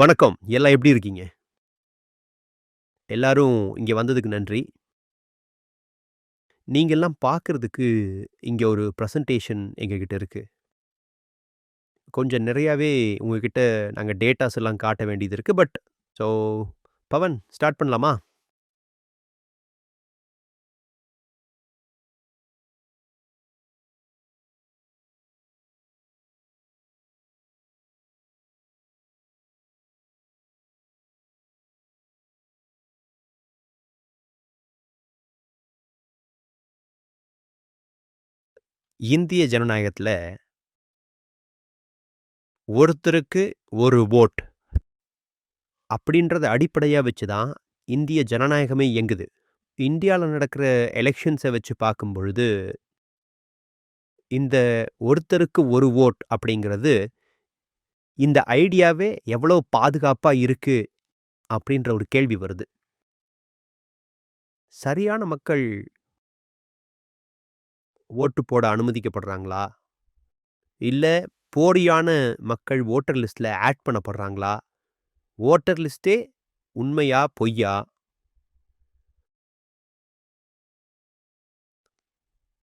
வணக்கம். எல்லாம் எப்படி இருக்கீங்க? எல்லாரும் இங்கே வந்ததுக்கு நன்றி. நீங்கள்லாம் பார்க்கறதுக்கு இங்கே ஒரு பிரசன்டேஷன் எங்ககிட்ட இருக்கு. கொஞ்சம் நிறையாவே உங்ககிட்ட நாங்கள் டேட்டாஸ் எல்லாம் காட்ட வேண்டியது இருக்குது பட் ஸோ பவன் ஸ்டார்ட் பண்ணலாமா? இந்திய ஜனநாயகத்துல ஒருத்தருக்கு ஒரு வோட். அப்படின்றத அடிப்படையாக வச்சு தான் இந்திய ஜனநாயகமே இயங்குது. இந்தியால நடக்கிற எலெக்ஷன்ஸை வச்சு பார்க்கும் பொழுது இந்த ஒருத்தருக்கு ஒரு வோட் அப்படிங்கிறது இந்த ஐடியாவே எவ்வளோ பாதுகாப்பாக இருக்கு அப்படின்ற ஒரு கேள்வி வருது. சரியான மக்கள் ஓட்டு போட அனுமதிக்கப்படுறாங்களா? இல்ல போலியான மக்கள் ஓட்டர் லிஸ்ட்ல ஆட் பண்ணப்படுறாங்களா? ஓட்டர் லிஸ்ட்டே உண்மையா? பொய்யா?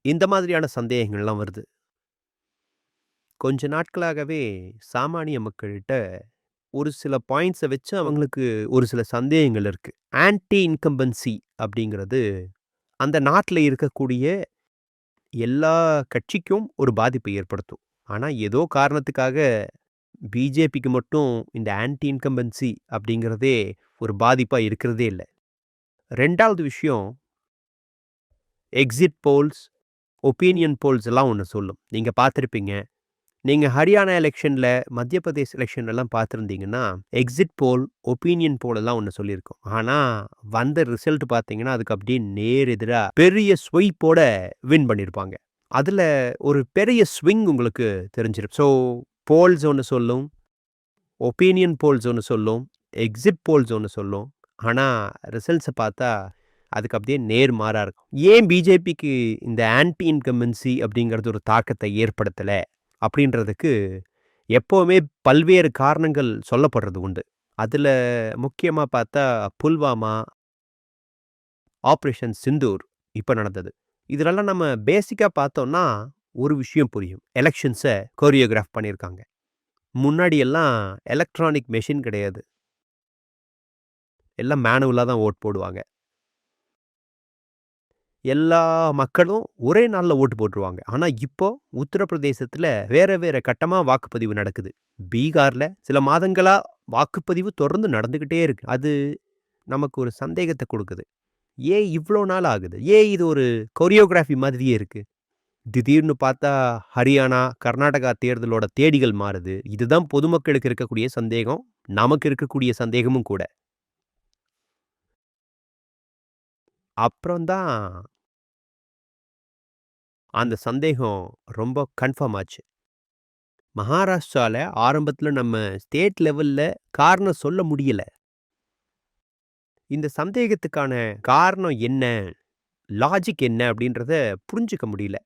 இந்த மாதிரியான சந்தேகங்கள்லாம் வருது. கொஞ்ச நாட்களாகவே சாமானிய மக்கள்கிட்ட ஒரு சில பாயிண்ட்ஸ வச்சு அவங்களுக்கு ஒரு சில சந்தேகங்கள் இருக்கு. ஆன்டி இன்கம்பன்சி அப்படிங்கிறது அந்த நாட்டுல இருக்கக்கூடிய எல்லா கட்சிக்கும் ஒரு பாதிப்பை ஏற்படுத்தும். ஆனா ஏதோ காரணத்துக்காக பிஜேபிக்கு மட்டும் இந்த ஆன்டி இன்கம்பன்சி அப்படிங்கிறதே ஒரு பாதிப்பா இருக்கிறதே இல்ல. ரெண்டாவது விஷயம் எக்ஸிட் போல்ஸ், ஒப்பீனியன் போல்ஸ் எல்லாம் ஒண்ணு சொல்லும். நீங்க பார்த்திருப்பீங்க. நீங்கள் ஹரியானா எலெக்ஷனில் மத்திய பிரதேஷ் எலெக்ஷன்லாம் பார்த்துருந்தீங்கன்னா எக்ஸிட் போல், ஒப்பீனியன் போலெல்லாம் ஒன்று சொல்லியிருக்கோம் சொல்லியிருக்கும். வந்த ரிசல்ட் பார்த்தீங்கன்னா, அதுக்கு அப்படியே நேர் எதிராக பெரிய ஸ்வைப்போட வின் பண்ணியிருப்பாங்க. அதில் ஒரு பெரிய ஸ்விங் உங்களுக்கு தெரிஞ்சிரும். ஸோ போல்ஸ் ஒன்று சொல்லும். ஒப்பீனியன் போல்ஸ் ஒன்று சொல்லும். எக்ஸிட் போல்ஸ் ஒன்று சொல்லும். ஆனால் ரிசல்ட்ஸை பார்த்தா அதுக்கு அப்படியே நேர் மாறாக இருக்கும். ஏன் பிஜேபிக்கு இந்த ஆன்டி இன்கம்பன்சி அப்படிங்கிறது ஒரு தாக்கத்தை ஏற்படுத்தலை அப்படின்றதுக்கு எப்போவுமே பல்வேறு காரணங்கள் சொல்லப்படுறது உண்டு. அதில் முக்கியமாக பார்த்தா புல்வாமா, ஆப்ரேஷன் சிந்தூர் இப்போ நடந்தது. இதிலெல்லாம் நம்ம பேசிக்காக பார்த்தோம்னா ஒரு விஷயம் புரியும். எலெக்ஷன்ஸை கோரியோகிராஃப் பண்ணியிருக்காங்க. முன்னாடியெல்லாம் எலக்ட்ரானிக் மெஷின் கிடையாது. எல்லாம் மேனுவலாக தான் வோட் போடுவாங்க. எல்லா மக்களும் ஒரே நாள்ல ஓட்டு போட்டுருவாங்க. ஆனா இப்போ உத்தரப்பிரதேசத்துல வேற வேற கட்டமா வாக்குப்பதிவு நடக்குது. பீகார்ல சில மாதங்களா வாக்குப்பதிவு தொடர்ந்து நடந்துகிட்டே இருக்கு. அது நமக்கு ஒரு சந்தேகத்தை கொடுக்குது ஏன் இவ்ளோ நாள் ஆகுது? ஏன் இது ஒரு கொரியோகிராஃபி மாதிரியே இருக்கு? திடீர்னு பார்த்தா ஹரியானா, கர்நாடகா தேர்தலோட தேடிகள் மாறுது. இதுதான் பொதுமக்களுக்கு இருக்கக்கூடிய சந்தேகம். நமக்கு இருக்கக்கூடிய சந்தேகமும் கூட. அப்புறம்தான் அந்த சந்தேகம் ரொம்ப கன்ஃபார்ம் ஆச்சு. மகாராஷ்டிராவில் ஆரம்பத்துல நம்ம ஸ்டேட் லெவல்ல காரணம் சொல்ல முடியல. இந்த சந்தேகத்துக்கான காரணம் என்ன? லாஜிக் என்ன? அப்படின்றத புரிஞ்சுக்க முடியல.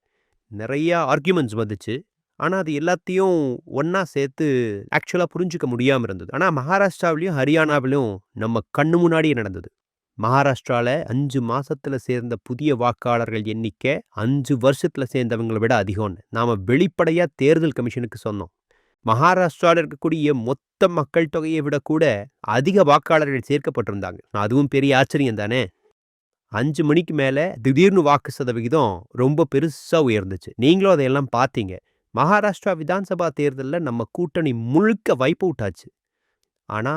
நிறையா ஆர்கியூமெண்ட்ஸ் வந்துச்சு. ஆனா அது எல்லாத்தையும் ஒன்றா சேர்த்து ஆக்சுவலா புரிஞ்சுக்க முடியாமல் இருந்தது. ஆனா மகாராஷ்டிராவிலையும் ஹரியானாவிலையும் நம்ம கண்ணு முன்னாடியே நடந்தது. மகாராஷ்டிரால அஞ்சு மாசத்துல சேர்ந்த புதிய வாக்காளர்கள் எண்ணிக்கை அஞ்சு வருஷத்துல சேர்ந்தவங்கள விட அதிகம்னு நாம வெளிப்படையா தேர்தல் கமிஷனுக்கு சொன்னோம். மகாராஷ்டிராவில் இருக்கக்கூடிய மொத்த மக்கள் தொகையை விட கூட அதிக வாக்காளர்கள் சேர்க்கப்பட்டிருந்தாங்க. அதுவும் பெரிய ஆச்சரியம் தானே! அஞ்சு மணிக்கு மேல திடீர்னு வாக்கு சதவிகிதம் ரொம்ப பெருசா உயர்ந்துச்சு. நீங்களும் அதையெல்லாம் பார்த்தீங்க. மகாராஷ்டிரா விதான்சபா தேர்தல்ல நம்ம கூட்டணி முழுக்க வைப்பு விட்டாச்சு ஆனா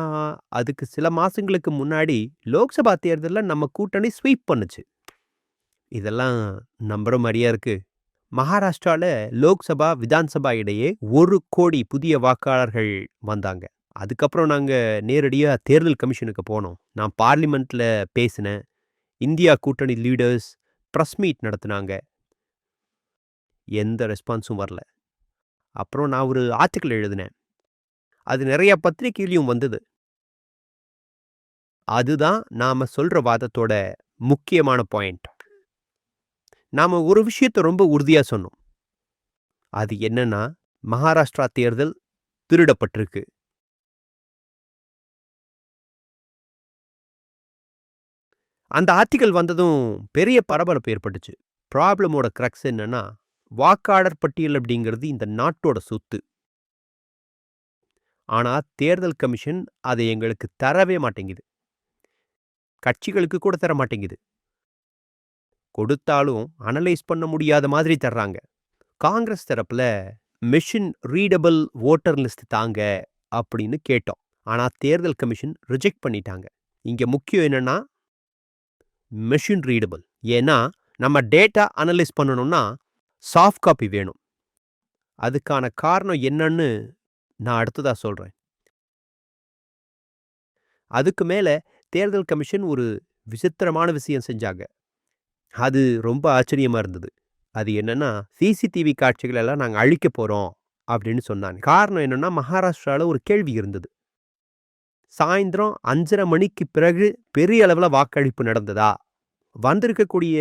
அதுக்கு சில மாசங்களுக்கு முன்னாடி லோக்சபா தேர்தலில் நம்ம கூட்டணி ஸ்வீப் பண்ணுச்சு. இதெல்லாம் நம்புற மாதிரியா இருக்கு? மகாராஷ்டிராவில் லோக்சபா, விதான்சபா இடையே ஒரு கோடி புதிய வாக்காளர்கள் வந்தாங்க. அதுக்கப்புறம் நாங்கள் நேரடியாக தேர்தல் கமிஷனுக்கு போனோம். நான் பார்லிமெண்ட்டில் பேசினேன். இந்தியா கூட்டணி லீடர்ஸ் ப்ரெஸ் மீட் நடத்துனாங்க. எந்த ரெஸ்பான்ஸும் வரல. அப்புறம் நான் ஒரு ஆர்டிக்கல் எழுதினேன். அது நிறைய பத்திரிகையிலையும் வந்தது. அதுதான் நாம சொல்ற வாதத்தோட முக்கியமான பாயிண்ட் நாம ஒரு விஷயத்த ரொம்ப உறுதியா சொன்னோம். அது என்னன்னா மகாராஷ்டிரா தேர்தல் திருடப்பட்டிருக்கு. அந்த ஆர்டிக்கல் வந்ததும் பெரிய பரபரப்பு ஏற்பட்டுச்சு. ப்ராப்ளமோட க்ரக்ஸ் என்னன்னா வாக்காளர் பட்டியல் அப்படிங்கிறது இந்த நாட்டோட சொத்து. ஆனா தேர்தல் கமிஷன் அதை எங்களுக்கு தரவே மாட்டேங்குது. கட்சிகளுக்கு கூட தர மாட்டேங்குது. கொடுத்தாலும் அனலைஸ் பண்ண முடியாத மாதிரி தர்றாங்க. காங்கிரஸ் தரப்புல மிஷின் ரீடபிள் ஓட்டர் லிஸ்ட் தாங்க அப்படின்னு கேட்டோம். ஆனா தேர்தல் கமிஷன் ரிஜெக்ட் பண்ணிட்டாங்க. இங்க முக்கியம் என்னன்னா மெஷின் ரீடபிள் ஏன்னா நம்ம டேட்டா அனலைஸ் பண்ணணும்னா சாஃப்ட் காப்பி வேணும். அதுக்கான காரணம் என்னன்னு நான் அடுத்ததாக சொல்கிறேன் அதுக்கு மேலே தேர்தல் கமிஷன் ஒரு விசித்திரமான விஷயம் செஞ்சாங்க. அது ரொம்ப ஆச்சரியமாக இருந்தது. அது என்னென்னா சிசிடிவி காட்சிகள் எல்லாம் நாங்கள் அழிக்க போகிறோம் அப்படின்னு சொன்னாங்க. காரணம் என்னென்னா மகாராஷ்டிராவில் ஒரு கேள்வி இருந்தது. சாயந்தரம் அஞ்சரை மணிக்கு பிறகு பெரிய அளவில் வாக்களிப்பு நடந்ததா? வந்திருக்கக்கூடிய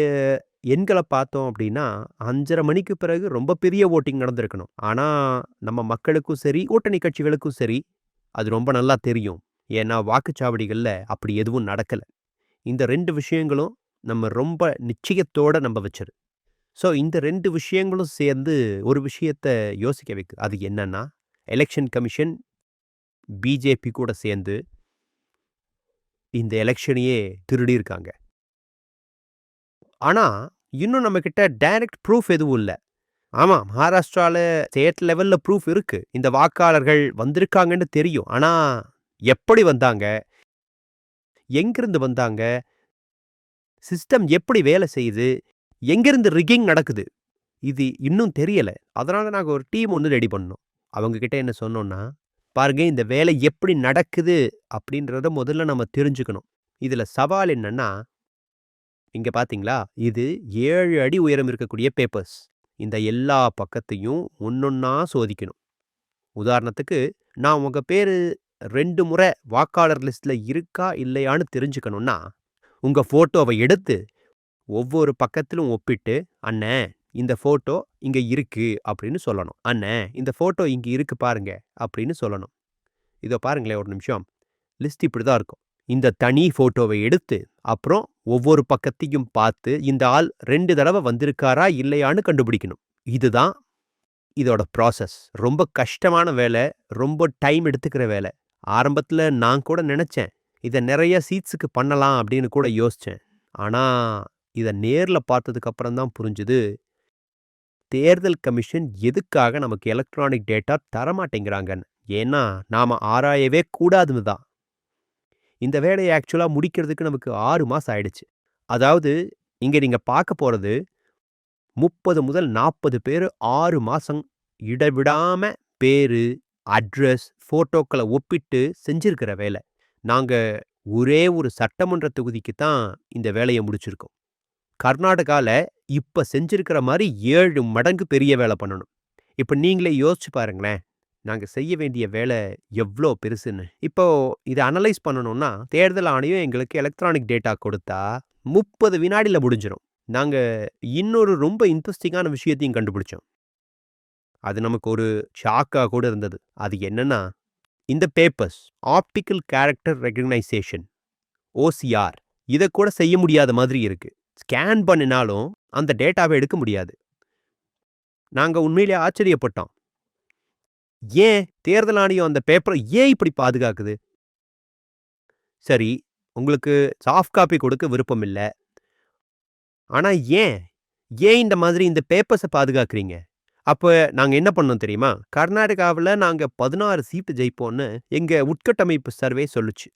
எண்களை பார்த்தோம் அப்படின்னா அஞ்சரை மணிக்கு பிறகு ரொம்ப பெரிய ஓட்டிங் நடந்திருக்கணும். ஆனால் நம்ம மக்களுக்கும் சரி கூட்டணி கட்சிகளுக்கும் சரி அது ரொம்ப நல்லா தெரியும். ஏன்னா வாக்குச்சாவடிகளில் அப்படி எதுவும் நடக்கலை. இந்த ரெண்டு விஷயங்களும் நம்ம ரொம்ப நிச்சயத்தோட நம்ப வச்சிரு. ஸோ இந்த ரெண்டு விஷயங்களும் சேர்ந்து ஒரு விஷயத்த யோசிக்க வைக்கு. அது என்னன்னா எலெக்ஷன் கமிஷன் பிஜேபி கூட சேர்ந்து இந்த எலெக்ஷனையே திருடியிருக்காங்க ஆனால் இன்னும் நம்மக்கிட்ட டைரக்ட் ப்ரூஃப் எதுவும் இல்லை. ஆமா மகாராஷ்டிராவில் ஸ்டேட் லெவலில் ப்ரூஃப் இருக்கு. இந்த வாக்காளர்கள் வந்திருக்காங்கன்னு தெரியும். ஆனா எப்படி வந்தாங்க? எங்கிருந்து வந்தாங்க? சிஸ்டம் எப்படி வேலை செய்யுது? எங்கிருந்து ரிக்கிங் நடக்குது? இது இன்னும் தெரியல. அதனால் நாங்க ஒரு டீம் ஒன்று ரெடி பண்ணோம். அவங்க கிட்ட என்ன சொன்னோம்னா பாருங்க இந்த வேலை எப்படி நடக்குது? அப்படின்றத முதல்ல நம்ம தெரிஞ்சுக்கணும். இதில் சவால் என்னன்னா இங்க பார்த்தீங்களா இது ஏழு அடி உயரம் இருக்கக்கூடிய பேப்பர்ஸ் இந்த எல்லா பக்கத்தையும் ஒன்னொன்னா சோதிக்கணும். உதாரணத்துக்கு நான் உங்க பேரு ரெண்டு முறை வாக்காளர் லிஸ்ட்ல இருக்கா? இல்லையான்னு தெரிஞ்சுக்கணுன்னா உங்க ஃபோட்டோவை எடுத்து ஒவ்வொரு பக்கத்திலும் ஒப்பிட்டு அண்ணே இந்த ஃபோட்டோ இங்க இருக்கு அப்படின்னு சொல்லணும். அண்ணே இந்த ஃபோட்டோ இங்க இருக்கு பாருங்க அப்படின்னு சொல்லணும். இதோ பாருங்களேன் ஒரு நிமிஷம். லிஸ்ட் இப்படி தான் இருக்கும். இந்த தனி ஃபோட்டோவை எடுத்து அப்புறம் ஒவ்வொரு பக்கத்தையும் பார்த்து இந்த ஆள் ரெண்டு தடவை வந்திருக்காரா இல்லையான்னு கண்டுபிடிக்கணும். இதுதான் இதோட ப்ராசஸ் ரொம்ப கஷ்டமான வேலை ரொம்ப டைம் எடுத்துக்கிற வேலை. ஆரம்பத்தில் நான் கூட நினச்சேன் இதை நிறைய சீட்ஸுக்கு பண்ணலாம் அப்படின்னு கூட யோசித்தேன் ஆனால் இதை நேரில் பார்த்ததுக்கப்புறம் தான் புரிஞ்சுது தேர்தல் கமிஷன் எதுக்காக நமக்கு எலக்ட்ரானிக் டேட்டா தரமாட்டேங்கிறாங்கன்னு. ஏன்னா நாம் ஆராயவே கூடாதுன்னு தான். இந்த வேலையை ஆக்சுவலாக முடிக்கிறதுக்கு நமக்கு ஆறு மாதம் ஆயிடுச்சு. அதாவது இங்கே நீங்கள் பார்க்க போகிறது முப்பது முதல் நாற்பது பேர் ஆறு மாதம் இடவிடாமல் பேரு அட்ரஸ் ஃபோட்டோக்களை ஒப்பிட்டு செஞ்சிருக்கிற வேலை. நாங்கள் ஒரே ஒரு சட்டமன்ற தொகுதிக்கு தான் இந்த வேலையை முடிச்சிருக்கோம். கர்நாடகாவில் இப்போ செஞ்சிருக்கிற மாதிரி ஏழு மடங்கு பெரிய வேலை பண்ணணும். இப்போ நீங்களே யோசிச்சு பாருங்களேன். நாங்கள் செய்ய வேண்டிய வேலை எவ்வளோ பெருசுன்னு. இப்போ இதை அனலைஸ் பண்ணணும்னா தேர்தல் ஆணையம் எங்களுக்கு எலக்ட்ரானிக் டேட்டா கொடுத்தா முப்பது வினாடியில் முடிஞ்சிடும் நாங்கள் இன்னொரு ரொம்ப இன்ட்ரெஸ்டிங்கான விஷயத்தையும் கண்டுபிடிச்சோம். அது நமக்கு ஒரு ஷாக்காக கூட இருந்தது. அது என்னன்னா இந்த papers optical character recognition OCR இதை கூட செய்ய முடியாத மாதிரி இருக்கு. ஸ்கேன் பண்ணினாலும் அந்த டேட்டாவை எடுக்க முடியாது. நாங்கள் உண்மையிலே ஆச்சரியப்பட்டோம். ஏன் தேர்தல் ஆணையம் அந்த பேப்பரை ஏன் இப்படி பாதுகாக்குது? சரி உங்களுக்கு சாஃப்ட் காப்பி கொடுக்க விருப்பம் இல்லை. ஆனா ஏன்? ஏன் இந்த மாதிரி இந்த பேப்பர்ஸை பாதுகாக்கிறீங்க? அப்போ நாங்கள் என்ன பண்ணோம் தெரியுமா? கர்நாடகாவில் நாங்கள் பதினாறு சீட்டு ஜெயிப்போம்னு எங்கள் உட்கட்டமைப்பு சர்வே சொல்லுச்சு.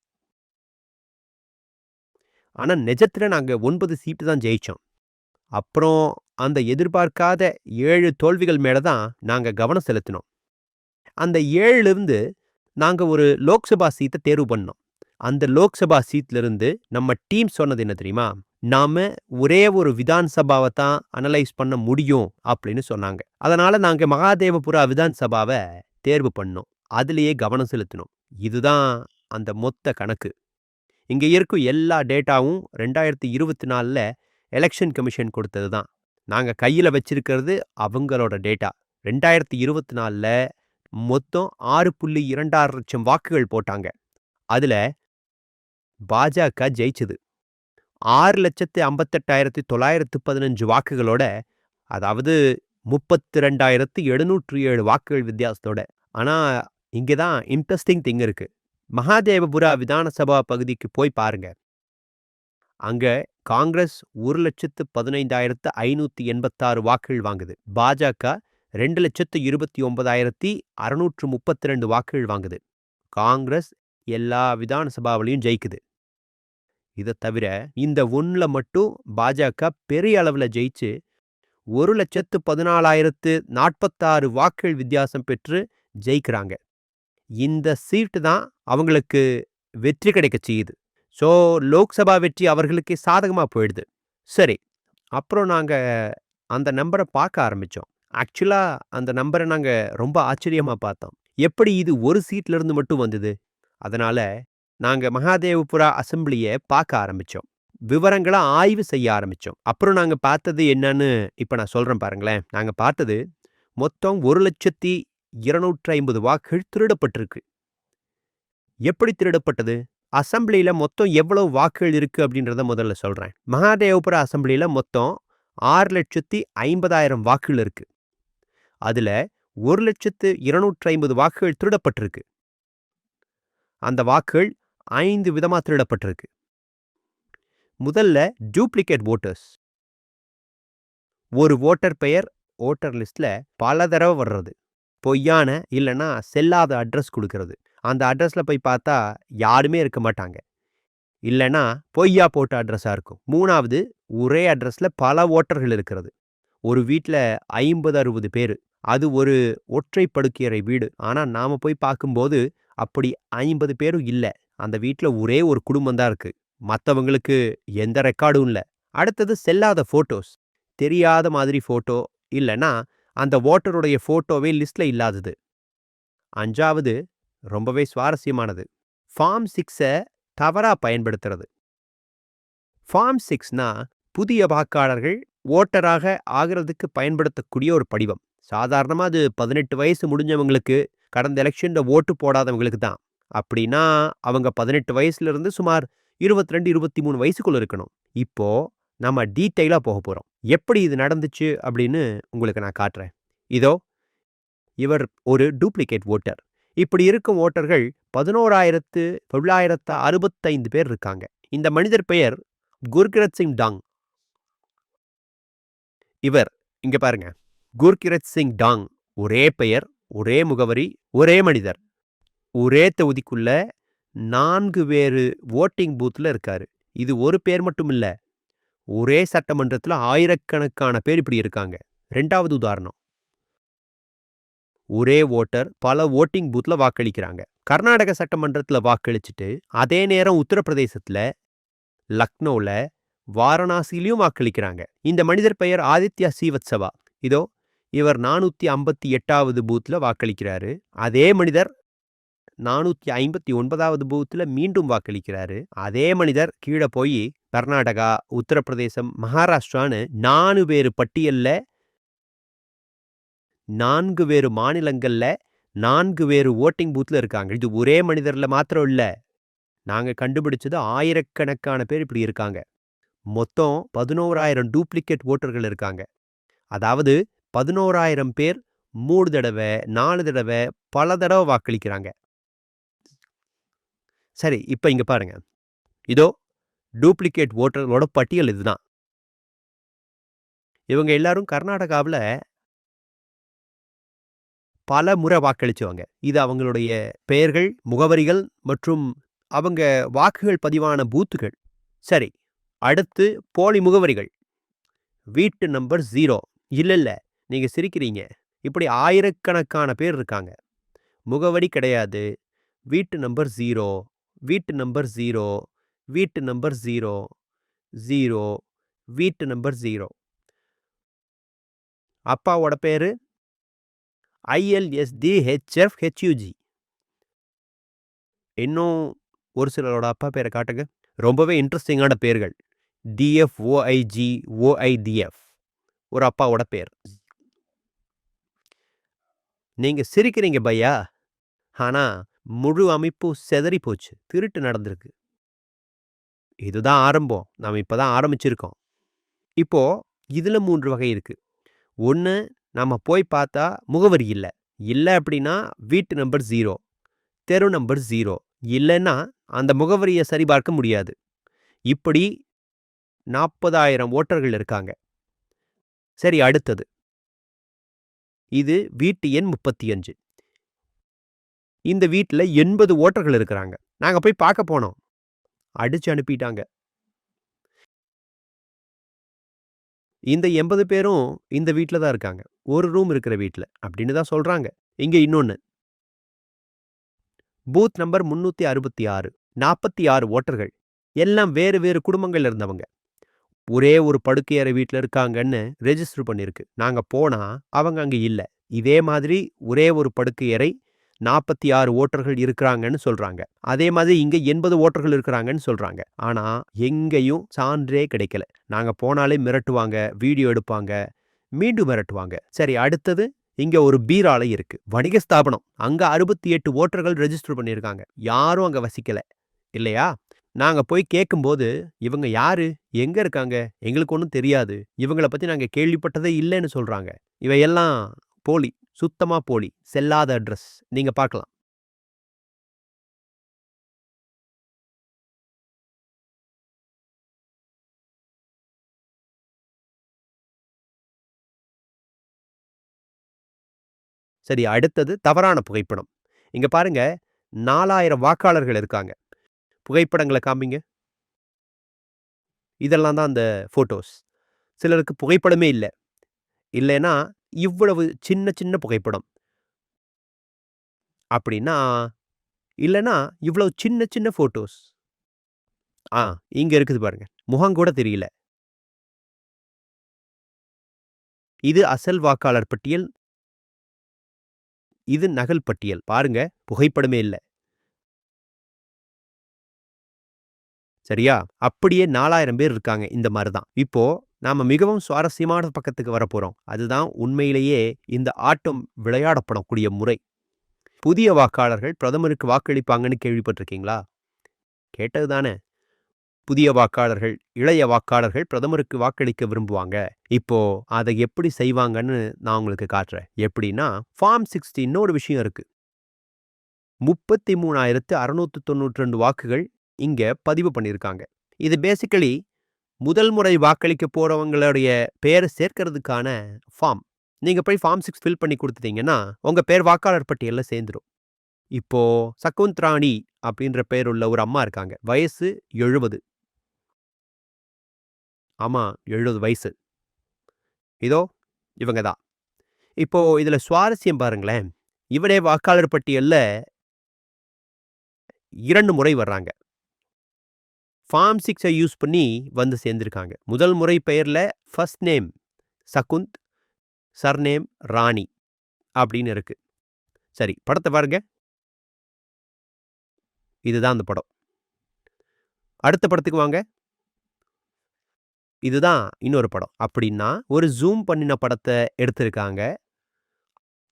ஆனால் நிஜத்தில் நாங்கள் ஒன்பது சீட்டு தான் ஜெயித்தோம் அப்புறம் அந்த எதிர்பார்க்காத ஏழு தோல்விகள் மேலே தான் நாங்கள் கவனம் செலுத்தினோம். அந்த ஏழுலேருந்து நாங்கள் ஒரு லோக்சபா சீட்டை தேர்வு பண்ணோம். அந்த லோக்சபா சீட்லேருந்து நம்ம டீம் சொன்னது என்ன தெரியுமா? நாம ஒரே ஒரு விதான் சபாவை தான் அனலைஸ் பண்ண முடியும் அப்படின்னு சொன்னாங்க. அதனால நாங்க மகாதேவபுரா விதான் சபாவை தேர்வு பண்ணோம். அதுலேயே கவனம் செலுத்தினோம். இதுதான் அந்த மொத்த கணக்கு. இங்கே இருக்கும் எல்லா டேட்டாவும் ரெண்டாயிரத்தி இருபத்தி நாலில் எலெக்ஷன் கமிஷன் கொடுத்தது தான் நாங்கள் கையில் வச்சிருக்கிறது அவங்களோட டேட்டா ரெண்டாயிரத்தி இருபத்தி நாலில் மொத்தம் ஆறு புள்ளி இரண்டாறு லட்சம் வாக்குகள் போட்டாங்க. அதில் பாஜக ஜெயிச்சது. ஆறு லட்சத்து ஐம்பத்தெட்டாயிரத்தி தொள்ளாயிரத்து பதினஞ்சு வாக்குகளோட அதாவது முப்பத்தி ரெண்டாயிரத்து எழுநூற்றி ஏழு வாக்குகள் வித்தியாசத்தோட. ஆனா இங்கே தான் இன்ட்ரெஸ்டிங் திங் இருக்கு. மகாதேவபுரா விதானசபா பகுதிக்கு போய் பாருங்க. அங்க காங்கிரஸ் ஒரு லட்சத்து பதினைந்தாயிரத்து ஐநூத்தி எண்பத்தாறு வாக்குகள் வாங்குது. பாஜக ரெண்டு லட்சத்து இருபத்தி ஒன்பதாயிரத்தி அறுநூற்று முப்பத்தி ரெண்டு வாக்குகள் வாங்குது. காங்கிரஸ் எல்லா விதானசபாவிலையும் ஜெயிக்குது. இதை தவிர இந்த ஒன்றில் மட்டும் பாஜக பெரிய அளவில் ஜெயிச்சு ஒரு லட்சத்து பதினாலாயிரத்து நாற்பத்தாறு வாக்குகள் வித்தியாசம் பெற்று ஜெயிக்கிறாங்க. இந்த சீட்டு தான் அவங்களுக்கு வெற்றி கிடைக்க செய்யுது. ஸோ லோக்சபா வெற்றி அவர்களுக்கு சாதகமாக போயிடுது. சரி அப்புறம் நாங்கள் அந்த நம்பரை பார்க்க ஆரம்பித்தோம் ஆக்சுவலாக அந்த நம்பரை நாங்கள் ரொம்ப ஆச்சரியமாக பார்த்தோம் எப்படி இது ஒரு சீட்ல இருந்து மட்டும் வந்தது? அதனால நாங்கள் மகாதேவபுரா அசம்பிளியை பார்க்க ஆரம்பித்தோம் விவரங்களை ஆய்வு செய்ய ஆரம்பித்தோம் அப்புறம் நாங்கள் பார்த்தது என்னன்னு இப்போ நான் சொல்கிறேன் பாருங்களேன். நாங்கள் பார்த்தது மொத்தம் ஒரு லட்சத்தி இருநூற்றி ஐம்பது வாக்குகள் திருடப்பட்டிருக்கு. எப்படி திருடப்பட்டது? அசம்பிளியில் மொத்தம் எவ்வளவு வாக்குகள் இருக்கு அப்படின்றத முதல்ல சொல்றேன். மகாதேவபுர அசம்பிளியில் மொத்தம் ஆறு லட்சத்தி ஐம்பதாயிரம் வாக்குகள் இருக்கு. அதுல ஒரு லட்சத்து இருநூற்றி ஐம்பது வாக்குகள் திருடப்பட்டிருக்கு. அந்த வாக்குகள் ஐந்து விதமா திருடப்பட்டிருக்கு. முதல்ல டூப்ளிகேட் ஓட்டர்ஸ் ஒரு ஓட்டர் பெயர் ஓட்டர் லிஸ்ட்ல பல தடவை வர்றது. பொய்யான இல்லைன்னா செல்லாத அட்ரஸ் கொடுக்கறது. அந்த அட்ரஸ்ல போய் பார்த்தா யாருமே இருக்க மாட்டாங்க. இல்லைன்னா பொய்யா போட்ட அட்ரஸாக இருக்கும். மூணாவது ஒரே அட்ரஸ்ல பல ஓட்டர்கள் இருக்கிறது. ஒரு வீட்டில் ஐம்பது அறுபது பேர். அது ஒரு ஒற்றை படுக்கையறை வீடு. ஆனால் நாம் போய் பார்க்கும்போது அப்படி ஐம்பது பேரும் இல்லை. அந்த வீட்டில் ஒரே ஒரு குடும்பம் தான் இருக்கு. மற்றவங்களுக்கு எந்த ரெக்கார்டும் இல்லை. அடுத்தது செல்லாத ஃபோட்டோஸ் தெரியாத மாதிரி ஃபோட்டோ இல்லைன்னா அந்த ஓட்டருடைய ஃபோட்டோவே லிஸ்ட்ல இல்லாதது. அஞ்சாவது ரொம்பவே சுவாரஸ்யமானது. ஃபார்ம் சிக்ஸை தவறா பயன்படுத்துறது. ஃபார்ம் சிக்ஸ்னா புதிய வாக்காளர்கள் ஓட்டராக ஆகிறதுக்கு பயன்படுத்தக்கூடிய ஒரு படிவம். சாதாரணமாக அது பதினெட்டு வயசு முடிஞ்சவங்களுக்கு கடந்த எலெக்ஷனில் ஓட்டு போடாதவங்களுக்கு தான். அப்படின்னா அவங்க பதினெட்டு வயசுலேருந்து சுமார் இருபத்தி ரெண்டு இருபத்தி மூணு வயசுக்குள்ளே இருக்கணும். இப்போது நம்ம டீட்டெயிலாக போக போகிறோம் எப்படி இது நடந்துச்சு அப்படின்னு உங்களுக்கு நான் காட்டுறேன். இதோ இவர் ஒரு டூப்ளிகேட் ஓட்டர் இப்படி இருக்கும் ஓட்டர்கள் பதினோராயிரத்து தொள்ளாயிரத்து அறுபத்தைந்து பேர் இருக்காங்க. இந்த மனிதர் பெயர் குர்கிரத் சிங் டாங். இவர் இங்கே பாருங்கள் குர்கிரத் சிங் டாங் ஒரே பெயர் ஒரே முகவரி ஒரே மனிதர். ஒரே தொகுதிக்குள்ள நான்கு வேறு ஓட்டிங் பூத்ல இருக்காரு. இது ஒரு பேர் மட்டும் இல்ல ஒரே சட்டமன்றத்துல ஆயிரக்கணக்கான பேர் இப்படி இருக்காங்க. ரெண்டாவது உதாரணம். ஒரே ஓட்டர் பல ஓட்டிங் பூத்ல வாக்களிக்கிறாங்க. கர்நாடக சட்டமன்றத்துல வாக்களிச்சுட்டு அதே நேரம் உத்தரப்பிரதேசத்தில் லக்னோல வாரணாசிலையும் வாக்களிக்கிறாங்க. இந்த மனிதர் பெயர் ஆதித்யா சீவத்சவா. இதோ இவர் நானூத்தி ஐம்பத்தி எட்டாவது பூத்ல வாக்களிக்கிறாரு. அதே மனிதர் நானூத்தி ஐம்பத்தி ஒன்பதாவது பூத்துல மீண்டும் வாக்களிக்கிறாரு. அதே மனிதர் கீழே போய் கர்நாடகா உத்தரப்பிரதேசம் மகாராஷ்டிரான்னு நாலு பேரு பட்டியல்ல நான்கு வேறு மாநிலங்கள்ல நான்கு வேறு ஓட்டிங் பூத்ல இருக்காங்க. இது ஒரே மனிதர்ல மாத்திரம் இல்ல. நாங்க கண்டுபிடிச்சது ஆயிரக்கணக்கான பேர் இப்படி இருக்காங்க. மொத்தம் பதினோராயிரம் டூப்ளிகேட் ஓட்டர்கள் இருக்காங்க. அதாவது பதினோராயிரம் பேர் மூணு தடவை நாலு தடவை பல தடவை வாக்களிக்கிறாங்க. சரி இப்போ இங்கே பாருங்க. இதோ டூப்ளிகேட் ஓட்டர்களோட பட்டியல் இதுதான். இவங்க எல்லாரும் கர்நாடகாவில் பல முறை வாக்களிச்சவங்க. இது அவங்களுடைய பெயர்கள் முகவரிகள் மற்றும் அவங்க வாக்குகள் பதிவான பூத்துகள். சரி அடுத்து போலி முகவரிகள். வீட்டு நம்பர் ஜீரோ. இல்லை இல்லை. நீங்க சிரிக்கிறீங்க. இப்படி ஆயிரக்கணக்கான பேர் இருக்காங்க. முகவரி கிடையாது. வீட்டு நம்பர் ஜீரோ வீட்டு நம்பர் ஜீரோ வீட்டு நம்பர் ஜீரோ ஜீரோ வீட்டு நம்பர் ஜீரோ அப்பாவோட பேர்? ஐஎல்எஸ்டி ஹெச்எஃப் ஹெச்யூஜி இன்னும் ஒரு சிலரோட அப்பா பேரை காட்டுங்க. ரொம்பவே இன்ட்ரெஸ்டிங்கான பேர்கள். டிஎஃப் ஓஐஜி ஓஐடிஎஃப் ஒரு அப்பாவோட பேர். நீங்க சிரிக்கிறீங்க பையா ஆனா முழு அமைப்பு செதறி போச்சு திருட்டு நடந்திருக்கு இதுதான் ஆரம்பம். நாம இப்ப தான் ஆரம்பிச்சிருக்கோம். இப்போ இதுல மூன்று வகை இருக்கு. ஒன்று நாம போய் பார்த்தா முகவரி இல்ல. இல்ல அப்படின்னா வீட்டு நம்பர் ஜீரோ தெரு நம்பர் ஜீரோ இல்லன்னா அந்த முகவரிய சரிபார்க்க முடியாது. இப்படி 40,000 ஓட்டர்கள் இருக்காங்க. சரி அடுத்தது. இது வீட்டு எண் 35. இந்த வீட்டில் எண்பது ஓட்டர்கள் இருக்கிறாங்க. நாங்க போய் பார்க்க போனோம். அடிச்சு அனுப்பிட்டாங்க. இந்த 80 பேரும் இந்த வீட்ல தான் இருக்காங்க. ஒரு ரூம் இருக்கிற வீட்ல அப்படின்னு தான் சொல்றாங்க. இங்க இன்னொன்னு. பூத் நம்பர் 366 46 ஓட்டர்கள். எல்லாம் வேறு வேறு குடும்பங்கள்ல இருந்தவங்க. ஒரே ஒரு படுக்கையறை வீட்டில் வீட்ல இருக்காங்கன்னு ரெஜிஸ்டர் பண்ணிருக்கு. நாங்க போனா அவங்க அங்க இல்ல. இதே மாதிரி ஒரே ஒரு படுக்கையறை நாற்பத்தி ஆறு ஓட்டர்கள் இருக்கிறாங்கன்னு சொல்றாங்க. அதே மாதிரி இங்க 80 ஓட்டர்கள் இருக்கிறாங்கன்னு சொல்றாங்க. ஆனா எங்கேயும் சான்றே கிடைக்கல. நாங்க போனாலே மிரட்டுவாங்க, வீடியோ எடுப்பாங்க, மீண்டும் மிரட்டுவாங்க. சரி அடுத்தது இங்க ஒரு பீராலை இருக்கு. வணிக ஸ்தாபனம். அங்க 68 ஓட்டர்கள் ரெஜிஸ்டர் பண்ணியிருக்காங்க. யாரும் அங்க வசிக்கல. இல்லையா? நாங்க போய் கேட்கும்போது இவங்க யாரு? எங்க இருக்காங்க? எங்களுக்கு ஒன்றும் தெரியாது. இவங்கள பத்தி நாங்க கேள்விப்பட்டதே இல்லைன்னு சொல்றாங்க. இவையெல்லாம் போலி. சுத்தமா போலி. செல்லாத அட்ரஸ். நீங்க பார்க்கலாம். சரி அடுத்தது தவறான புகைப்படம். இங்க பாருங்க 4000 வாக்காளர்கள் இருக்காங்க. புகைப்படங்களை காமிங்க. இதெல்லாம் தான் அந்த ஃபோட்டோஸ். சிலருக்கு புகைப்படமே இல்லை இல்லைன்னா இவ்வளவு சின்ன சின்ன புகைப்படம். அப்படின்னா இல்லைன்னா இவ்வளவு சின்ன சின்ன ஃபோட்டோஸ். ஆ இங்கே இருக்குது பாருங்க. முகம் கூட தெரியல. இது அசல் வாக்காளர் பட்டியல். இது நகல் பட்டியல். பாருங்க புகைப்படமே இல்லை சரியா? அப்படியே 4000 பேர் இருக்காங்க இந்த மாதிரி தான். இப்போ நாம மிகவும் சுவாரஸ்யமான பக்கத்துக்கு வரப்போறோம். அதுதான் உண்மையிலேயே இந்த ஆட்டம் விளையாடப்படக்கூடிய முறை. புதிய வாக்காளர்கள் பிரதமருக்கு வாக்களிப்பாங்கன்னு கேள்விப்பட்டிருக்கீங்களா? கேட்டது தானே. புதிய வாக்காளர்கள், இளைய வாக்காளர்கள் பிரதமருக்கு வாக்களிக்க விரும்புவாங்க. இப்போ அதை எப்படி செய்வாங்கன்னு நான் உங்களுக்கு காட்டுறேன். எப்படின்னா ஃபார்ம் 16ன்னு ஒரு விஷயம் இருக்கு. 33,692 வாக்குகள் இங்க பதிவு பண்ணியிருக்காங்க. இது பேசிக்கலி முதல் முறை வாக்களிக்க போறவங்களுடைய பேர சேர்க்கறதுக்கான ஃபார்ம். நீங்க போய் ஃபார்ம் சிக்ஸ் ஃபில் பண்ணி கொடுத்துட்டீங்கன்னா உங்க பேர் வாக்காளர் பட்டியல்ல சேர்ந்துரும். இப்போ சக்குந்த்ராணி அப்படின்ற பேர் உள்ள ஒரு அம்மா இருக்காங்க. வயசு 70. ஆமா 70 வயசு. இதோ இவங்க தான். இப்போ இதுல சுவாரஸ்யம் பாருங்களேன். இவரே வாக்காளர் பட்டியல்ல இரண்டு முறை வர்றாங்க. ஃபார்ம் சிக்ஸை யூஸ் பண்ணி வந்து சேர்ந்துருக்காங்க முதல் முறை பெயரில் first name Shakunth, surname Rani அப்படின்னு இருக்குது சரி படத்தை பாருங்க. இதுதான் அந்த படம். அடுத்த படத்துக்கு வாங்க. இதுதான் இன்னொரு படம். அப்படின்னா ஒரு ஜூம் பண்ணின படத்தை எடுத்திருக்காங்க.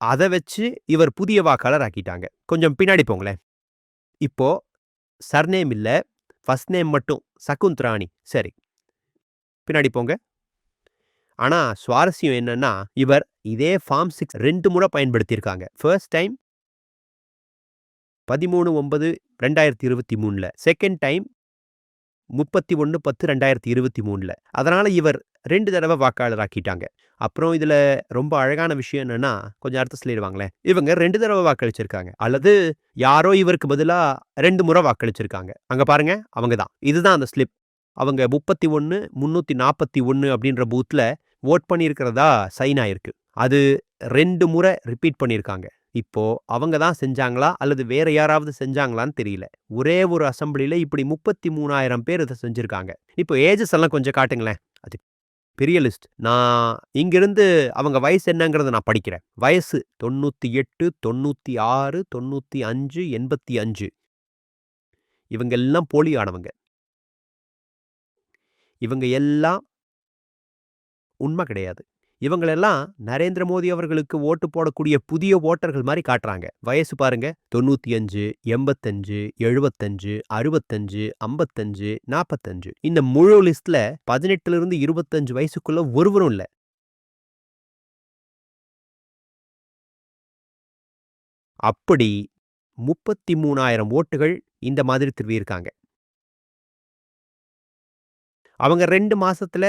அதை வச்சு இவர் புதிய வாக்காளர் ஆக்கிட்டாங்க. கொஞ்சம் பின்னாடி போங்களேன். இப்போ சர்நேம் இல்லை ஃபர்ஸ்ட் நேம் மட்டும் சகுந்த்ராணி சரி. பின்னாடி போங்க. ஆனா சுவாரஸ்யம் என்னன்னா, இவர் இதே ஃபார்ம் 6 2 முறை பயன்படுத்தியிருக்காங்க. ஃபர்ஸ்ட் டைம் 13/9/2023ல. செகண்ட் டைம் 31/10/2023ல. அதனால இவர் ரெண்டு தடவை வாக்காளர் ஆக்கிட்டாங்க. அப்புறம் இதுல ரொம்ப அழகான விஷயம் என்னன்னா, கொஞ்சம் அர்த்தம் சொல்லிடுவாங்களேன். இவங்க ரெண்டு தடவை வாக்களிச்சிருக்காங்க. அல்லது யாரோ இவருக்கு பதிலா ரெண்டு முறை வாக்களிச்சிருக்காங்க. அங்க பாருங்க அவங்க தான். இதுதான் அந்த ஸ்லிப். அவங்க 31,341 அப்படின்ற பூத்ல வோட் பண்ணியிருக்கிறதா சைன் ஆயிருக்கு. அது ரெண்டு முறை ரிப்பீட் பண்ணியிருக்காங்க. இப்போ அவங்க தான் செஞ்சாங்களா? அல்லது வேற யாராவது செஞ்சாங்களான்னு தெரியல. ஒரே ஒரு அசெம்பிளில இப்படி 33,000 பேர் இதை செஞ்சிருக்காங்க. இப்போ ஏஜஸ் எல்லாம் கொஞ்சம் காட்டுங்களேன். அது பெரிய லிஸ்ட். நான் இங்கிருந்து அவங்க வயசு என்னங்கிறத நான் படிக்கிறேன். வயசு 98, 96, 95, 85. இவங்க எல்லாம் போலியானவங்க. இவங்க எல்லாம் உண்மை கிடையாது. இவங்களெல்லாம் நரேந்திர மோடி அவர்களுக்கு ஓட்டு போடக்கூடிய புதிய ஓட்டர்கள் மாதிரி காட்டுறாங்க. வயசு பாருங்க. தொண்ணூத்தி அஞ்சு எண்பத்தஞ்சு எழுபத்தஞ்சு அறுபத்தஞ்சு ஐம்பத்தஞ்சு நாற்பத்தஞ்சு இந்த முழு லிஸ்ட்ல பதினெட்டுல இருந்து இருபத்தஞ்சு வயசுக்குள்ள ஒருவரும் இல்ல. அப்படி முப்பத்தி மூணாயிரம் ஓட்டுகள் இந்த மாதிரி திருவியிருக்காங்க. அவங்க ரெண்டு மாசத்துல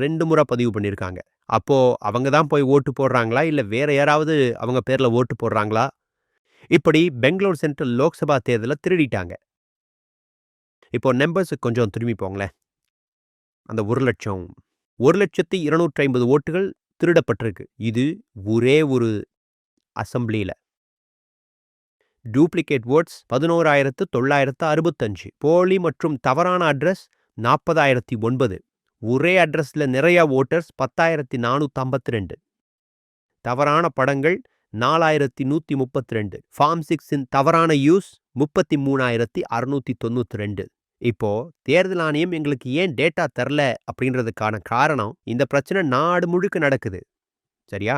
ரெண்டு முறை பதிவு பண்ணியிருக்காங்க அப்போ அவங்க தான் போய் ஓட்டு போடுறாங்களா? இல்ல வேற யாராவது அவங்க பேர்ல ஓட்டு போடுறாங்களா? இப்படி பெங்களூர் சென்ட்ரல் லோக்சபா தேர்தலில் திருடிட்டாங்க. இப்போ நம்பர்ஸுக்கு கொஞ்சம் திரும்பி போங்களேன் அந்த ஒரு லட்சம் ஒரு லட்சத்தி இருநூற்றி ஐம்பது ஓட்டுகள் திருடப்பட்டிருக்கு. இது ஒரே ஒரு அசம்பிளியில். டூப்ளிகேட் ஓட்ஸ் பதினோராயிரத்து தொள்ளாயிரத்து அறுபத்தஞ்சு. போலி மற்றும் தவறான அட்ரஸ் நாற்பதாயிரத்தி ஒன்பது. ஒரே அட்ரஸ்ல நிறையா ஓட்டர்ஸ் பத்தாயிரத்தி நானூற்றி ஐம்பத்தி ரெண்டு தவறான படங்கள் நாலாயிரத்தி நூற்றி முப்பத்தி ரெண்டு ஃபார்ம் சிக்ஸின் தவறான யூஸ் முப்பத்தி மூணாயிரத்தி அறுநூற்றி தொண்ணூற்றி ரெண்டு. இப்போ தேர்தல் ஆணையம் எங்களுக்கு ஏன் டேட்டா தரல அப்படின்றதுக்கான காரணம் இந்த பிரச்சனை நாடு முழுக்க நடக்குது. சரியா?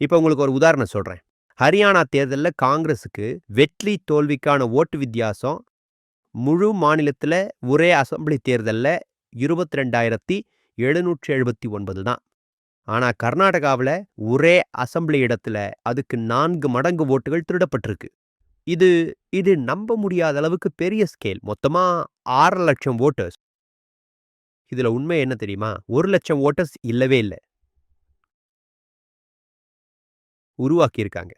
இப்போ உங்களுக்கு ஒரு உதாரணம் சொல்றேன். ஹரியானா தேர்தலில் காங்கிரஸுக்கு வெற்றி தோல்விக்கான ஓட்டு வித்தியாசம் முழு மாநிலத்தில் ஒரே அசம்பிளி தேர்தலில் இருபத்தி ரெண்டாயிரத்தி எழுநூற்றி எழுபத்தி ஒன்பது தான். ஆனால் கர்நாடகாவில் ஒரே அசெம்பிளி இடத்துல அதுக்கு நான்கு மடங்கு ஓட்டுகள் திருடப்பட்டிருக்கு. இது இது நம்ப முடியாத அளவுக்கு பெரிய ஸ்கேல் மொத்தமா ஆறு லட்சம் ஓட்டர்ஸ் இதுல உண்மை என்ன தெரியுமா? ஒரு லட்சம் ஓட்டர்ஸ் இல்லவே இல்லை. உருவாக்கியிருக்காங்க.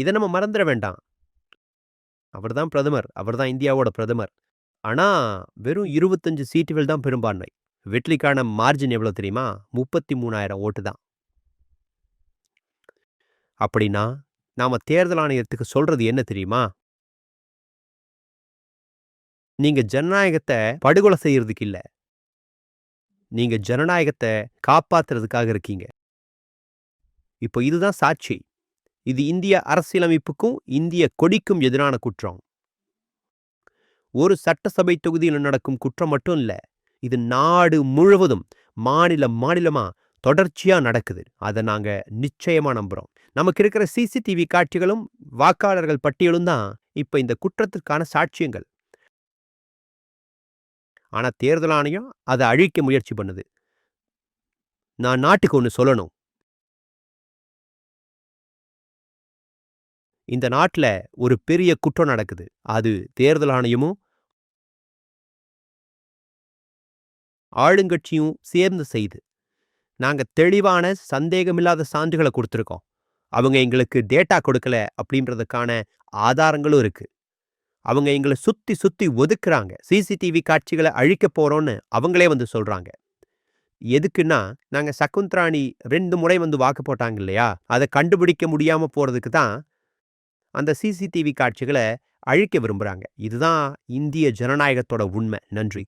இதை நம்ம மறந்துட வேண்டாம். அவர்தான் பிரதமர் அவர்தான் இந்தியாவோட பிரதமர். ஆனா வெறும் இருபத்தஞ்சு சீட்டுகள் தான் பெரும்பான்மை. வெற்றிக்கான மார்ஜின் எவ்வளோ தெரியுமா? முப்பத்தி மூணாயிரம் ஓட்டு தான். அப்படின்னா நாம தேர்தல் ஆணையத்துக்கு சொல்றது என்ன தெரியுமா? நீங்க ஜனநாயகத்தை படுகொலை செய்யறதுக்கு இல்ல. நீங்க ஜனநாயகத்தை காப்பாத்துறதுக்காக இருக்கீங்க. இப்போ இதுதான் சாட்சி. இது இந்திய அரசியலமைப்புக்கும் இந்திய கொடிக்கும் எதிரான குற்றம். ஒரு சட்டசபை தொகுதியில் நடக்கும் குற்றம் மட்டும் இல்ல இது நாடு முழுவதும் மாநில மாநிலமா தொடர்ச்சியா நடக்குது. அதை நாங்க நிச்சயமா நம்புறோம். நமக்கு இருக்கிற சிசிடிவி காட்சிகளும் வாக்காளர்கள் பட்டியலும் தான் இப்ப இந்த குற்றத்திற்கான சாட்சியங்கள். ஆனா தேர்தல் ஆணையம் அதை அழிக்க முயற்சி பண்ணுது. நான் நாட்டுக்கு ஒன்று சொல்லணும். இந்த நாட்டில் ஒரு பெரிய குற்றம் நடக்குது. அது தேர்தல் ஆணையமும் ஆளுங்கட்சியும் சேர்ந்து செய்து. நாங்க தெளிவான சந்தேகமில்லாத சான்றுகளை கொடுத்துருக்கோம். அவங்க எங்களுக்கு டேட்டா கொடுக்கல அப்படின்றதுக்கான ஆதாரங்களும் இருக்கு. அவங்க எங்களை சுத்தி சுத்தி ஒதுக்குறாங்க. சிசிடிவி காட்சிகளை அழிக்க போறோம்னு அவங்களே வந்து சொல்றாங்க. எதுக்குன்னா நாங்க சகுந்தராணி ரெண்டு முறை வந்து வாக்கு போட்டாங்க இல்லையா? அதை கண்டுபிடிக்க முடியாம போறதுக்கு தான் அந்த சிசிடிவி காட்சிகளை அழிக்க விரும்புறாங்க. இதுதான் இந்திய ஜனநாயகத்தோட உண்மை. நன்றி.